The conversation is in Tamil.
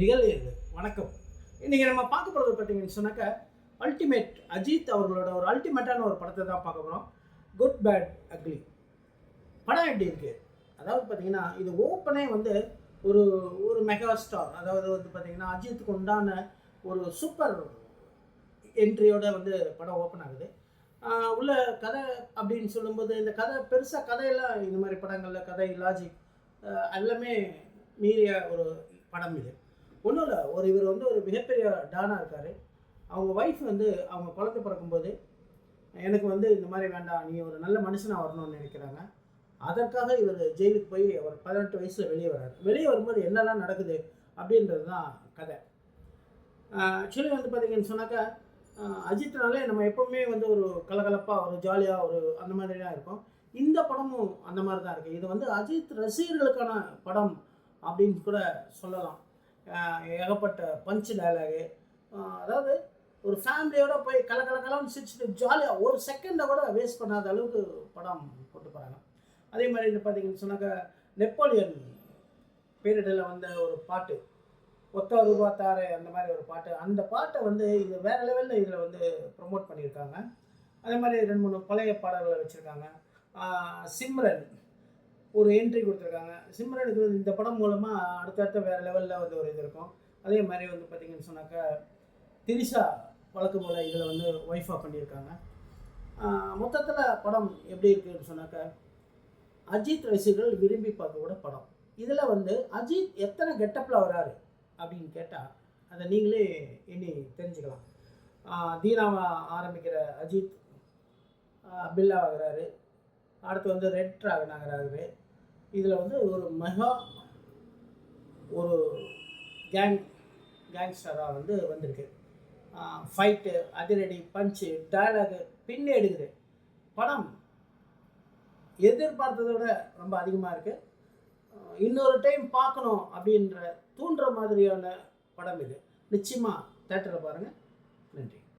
நிகழ்வு வணக்கம். இன்றைக்கி நம்ம பார்க்க போகிறது பார்த்தீங்கன்னு சொன்னாக்க அல்டிமேட் அஜித் அவர்களோட ஒரு அல்டிமேட்டான ஒரு படத்தை தான் பார்க்க போகிறோம் குட் பேட் அக்லி படம் எப்படி இருக்குது அதாவது பார்த்தீங்கன்னா இது ஓப்பனே வந்து ஒரு ஒரு மெகா ஸ்டார் அதாவது வந்து பார்த்தீங்கன்னா அஜித்துக்கு உண்டான ஒரு சூப்பர் என்ட்ரியோட வந்து படம் ஓப்பன் ஆகுது. உள்ள கதை அப்படின்னு சொல்லும்போது இந்த கதை பெருசாக கதையெல்லாம் இந்த மாதிரி படங்களில் கதை லாஜிக் எல்லாமே மீறிய ஒரு படம் இது. ஒன்றும் இல்லை. ஒரு இவர் வந்து ஒரு மிகப்பெரிய டானாக இருக்கார். அவங்க ஒய்ஃப் வந்து அவங்க குழந்தை பிறக்கும்போது எனக்கு வந்து இந்த மாதிரி வேண்டாம் நீ ஒரு நல்ல மனுஷனாக வரணும்னு நினைக்கிறாங்க. அதற்காக இவர் ஜெயிலுக்கு போய் அவர் பதினெட்டு வயசில் வெளியே வர்றாரு. வெளியே வரும்போது என்னெல்லாம் நடக்குது அப்படின்றது தான் கதை ஆக்சுவலி வந்து பார்த்தீங்கன்னு சொன்னாக்கா அஜித்னாலே நம்ம எப்போவுமே வந்து ஒரு கலகலப்பாக ஒரு ஜாலியாக ஒரு அந்த மாதிரி தான் இருக்கும். இந்த படமும் அந்த மாதிரி தான் இருக்குது இது வந்து அஜித் ரசிகர்களுக்கான படம் அப்படின்னு கூட சொல்லலாம். ஏகப்பட்ட பஞ்ச் டைலாகு அதாவது ஒரு ஃபேமிலியோட போய் கல கலன்னு சிரிச்சுட்டு ஜாலியாக ஒரு செகண்டை கூட வேஸ்ட் பண்ணாத அளவுக்கு படம் கொண்டு போகிறாங்க அதே மாதிரி இது பார்த்தீங்கன்னு சொன்னாக்கா நெப்போலியன் பீரியடில் வந்த ஒரு பாட்டு ஒத்த ரூபா தாரே அந்த மாதிரி ஒரு பாட்டு. அந்த பாட்டை வந்து இது வேறு லெவலில் இதில் வந்து ப்ரொமோட் பண்ணியிருக்காங்க. அதே மாதிரி ரெண்டு மூணு பழைய பாடல்களை வச்சுருக்காங்க. சிம்ரன். ஒரு என்ட்ரி கொடுத்துருக்காங்க. சிம்ரனுக்கு இந்த படம் மூலமாக அடுத்தடுத்த வேறு லெவலில் வந்து ஒரு இது இருக்கும். அதே மாதிரி வந்து பார்த்திங்கன்னு சொன்னாக்கா திரிஷா வழக்கு போல் இதில் வந்து ஒய்ஃபாக பண்ணியிருக்காங்க. மொத்தத்தில் படம் எப்படி இருக்குதுன்னு சொன்னாக்கா அஜித் ரசிகர்கள் விரும்பி பார்க்கக்கூட படம். இதில் வந்து அஜித் எத்தனை கெட்டப்பில் வராரு அப்படின்னு கேட்டால் அதை நீங்களே இனி தெரிஞ்சுக்கலாம். தீனாவை ஆரம்பிக்கிற அஜித் பில்லா ஆகுறாரு. அடுத்து வந்து ரெட் ட்ராகன் ஆகிறாரு. இதில் வந்து ஒரு மெகா ஒரு கேங் கேங்ஸ்டராக வந்து வந்திருக்கு. ஃபைட்டு அதிரடி பஞ்சு டயலாகு பின்னே எடுக்குது. படம் எதிர்பார்த்ததை விட ரொம்ப அதிகமாக இருக்குது இன்னொரு டைம் பார்க்கணும் அப்படின்ற தூண்டுற மாதிரியான படம் இது. நிச்சயமாக தேட்டரில் பாருங்கள் நன்றி.